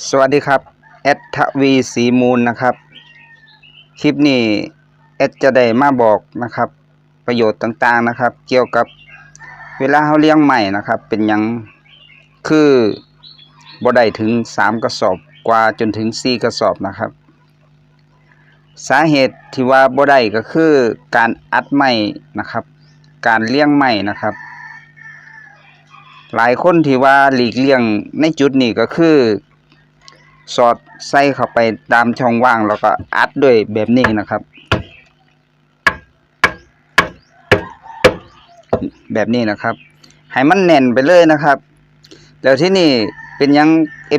สวัสดีครับแอดทวีสีมูลนะครับ คลิปนี้แอดจะได้มาบอกนะครับ ประโยชน์ต่างๆนะครับ เกี่ยวกับเวลาเขาเลี้ยงใหม่นะครับ เป็นยังคือบ่ได้ถึงสามกระสอบกว่าจนถึงสี่กระสอบนะครับ สาเหตุที่ว่าบ่ได้ก็คือการอัดใหม่นะครับ การเลี้ยงใหม่นะครับหลายคนที่ว่าหลีกเลี่ยงในจุดนี้ก็คือ สอดใส่เข้าไปตามช่องว่างแล้วก็อัดด้วยแบบนี้นะครับ แบบนี้นะครับ ให้มันแน่นไปเลยนะครับ แล้วที่นี่เป็นยัง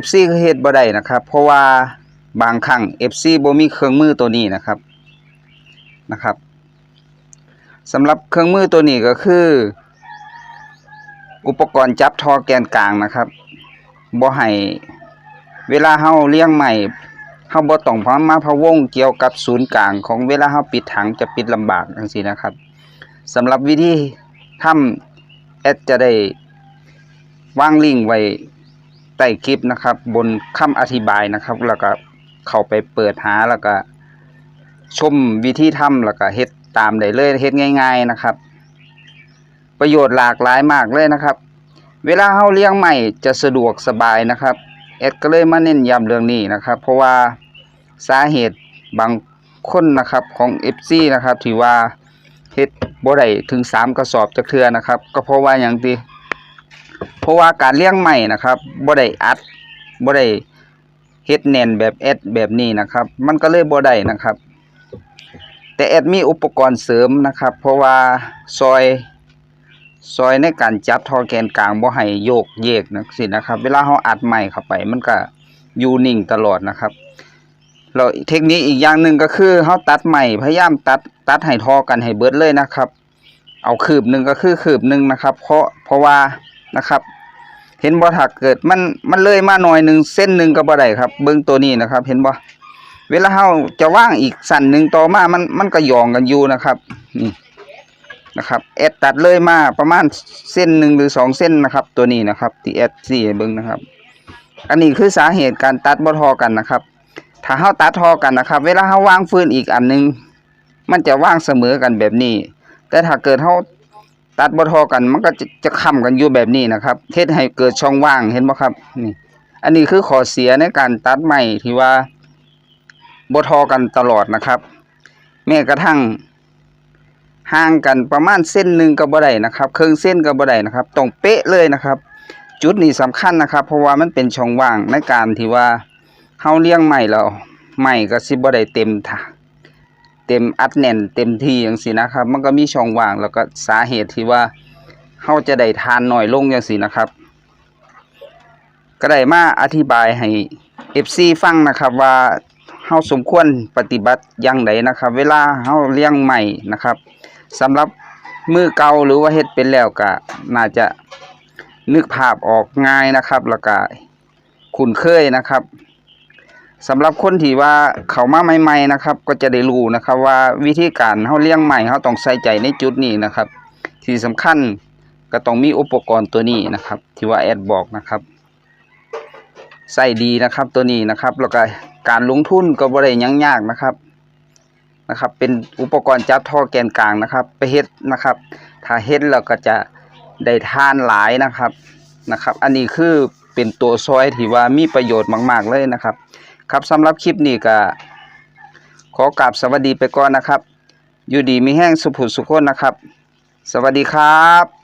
FC คือเฮ็ดบ่ได้นะครับ เพราะว่าบางครั้ง FC บ่มีเครื่องมือตัวนี้นะครับนะครับสำหรับเครื่องมือตัวนี้ก็คือ อุปกรณ์จับทอแกนกลางนะครับบ่ให้ เวลาเฮาเลี้ยงใหม่เฮาบ่ต้องพามมาพะวงเกี่ยวกับศูนย์กลางของเวลาเฮาปิดถังจะปิดลำบากจังซี่นะครับสำหรับวิธีทำแอดจะได้วางลิงก์ไว้ใต้คลิปนะครับ บนคำอธิบายนะครับ แล้วก็เข้าไปเปิดหาแล้วก็ชมวิธีทำแล้วก็เฮ็ดตามได้เลยเฮ็ดง่าย ๆนะครับ ประโยชน์หลากหลายมากเลยนะครับ เวลาเฮาเลี้ยงใหม่จะสะดวกสบายนะครับ อดก็เลยมาเน้นย้ำเรื่องนี้นะครับ เพราะว่าสาเหตุบางคนนะครับของ FC นะครับที่ว่าเฮ็ดบ่ได้ถึง 3 กระสอบจักเทือนะครับ ก็เพราะว่าหยังติเพราะว่าการเลี้ยงใหม่นะครับบ่ได้อัดบ่ได้เฮ็ดแน่นแบบแอดแบบนี้นะครับ มันก็เลยบ่ได้นะครับ แต่แอดมีอุปกรณ์เสริมนะครับ เพราะว่าซอย ซอยในการจับท่อแกนกลางบ่ให้โยกเยกนะสินะครับ เวลาเราอัดไม้เข้าไป มันก็อยู่นิ่งตลอดนะครับแล้วเทคนิคอีกอย่างหนึ่งก็คือเราตัดไม้พยายามตัดตัดให้ทอกันให้เบิดเลยนะครับ เอาคืบหนึ่งก็คือคืบหนึ่งนะครับ เพราะเพราะว่านะครับ เห็นบ่ถ้าเกิดมันมันเลยมาหน่อยหนึ่งเส้นหนึ่งก็บ่ได้ครับ เบิ่งตัวนี้นะครับ เห็นบ่เวลาเราจะว่างอีกสั้นหนึ่งต่อมามันมันก็ยองกันอยู่นะครับนี่ นะครับแอดตัดเลยมาประมาณเส้นหนึ่งหรือสองเส้นนะครับ ตัวนี้นะครับที่แอดสี่เบิ้งนะครับ อันนี้คือสาเหตุการตัดบ่ทอกันนะครับ ถ้าเฮาตัดทอกันนะครับ เวลาเฮาวางฟืนอีกอันหนึง มันจะว่างเสมอกันแบบนี้ แต่ถ้าเกิดเฮาตัดบ่ทอกันมันก็จะจะค้ำกันอยู่แบบนี้นะครับเฮ็ดให้เกิดช่องว่างเห็นบ่ครับนี่อันนี้คือข้อเสียในการตัดไม้ที่ว่าบทอกันตลอดนะครับ แม้กระทั่ง ห่างกันประมาณเส้นหนึ่งก็บ่ได้นะครับเครึ่องเส้นก็บ่ได้นะครับต้องเป๊ะเลยนะครับ จุดนี้สำคัญนะครับ เพราะว่ามันเป็นช่องว่างในการที่ว่าเฮาเลี้ยงใหม่แล้วใหม่ก็สิบ่ได้เต็มท่าเต็มอัดแน่นเต็มที่จังซี่นะครับ มันก็มีช่องว่างแล้วก็สาเหตุที่ว่าเฮาจะได้ทานน้อยลงจังซี่นะครับ ก็ได้มาอธิบายให้ FC ฟังนะครับว่าเฮาสมควรปฏิบัติอย่างใดนะครับ เวลาเฮาเลี้ยงใหม่นะครับ สำหรับมือเก่าหรือว่าเฮ็ดเป็นแล้วก็น่าจะนึกภาพออกง่ายนะครับ แล้วก็คุ้นเคยนะครับสำหรับคนที่ว่าเขามาใหม่ๆนะครับ ก็จะได้รู้นะครับ ว่าวิธีการเฮาเลี้ยงใหม่เฮาต้องใส่ใจในจุดนี้นะครับ ที่สำคัญก็ต้องมีอุปกรณ์ตัวนี้นะครับ ที่ว่าแอดบอกนะครับใส่ดีนะครับตัวนี้นะครับ แล้วก็การลงทุนก็บ่ได้ยังยากนะครับ นะครับ เป็นอุปกรณ์จับท่อแกนกลางนะครับ ไปเฮ็ดนะครับ ถ้าเฮ็ดเราก็จะได้ทานหลายนะครับนะครับ อันนี้คือเป็นตัวซอยที่ว่ามีประโยชน์มาก ๆ เลยนะครับ ครับสำหรับคลิปนี้ก็ขอกราบสวัสดีไปก่อนนะครับ อยู่ดีมีแห้งสุผุสุขคนนะครับ สวัสดีครับ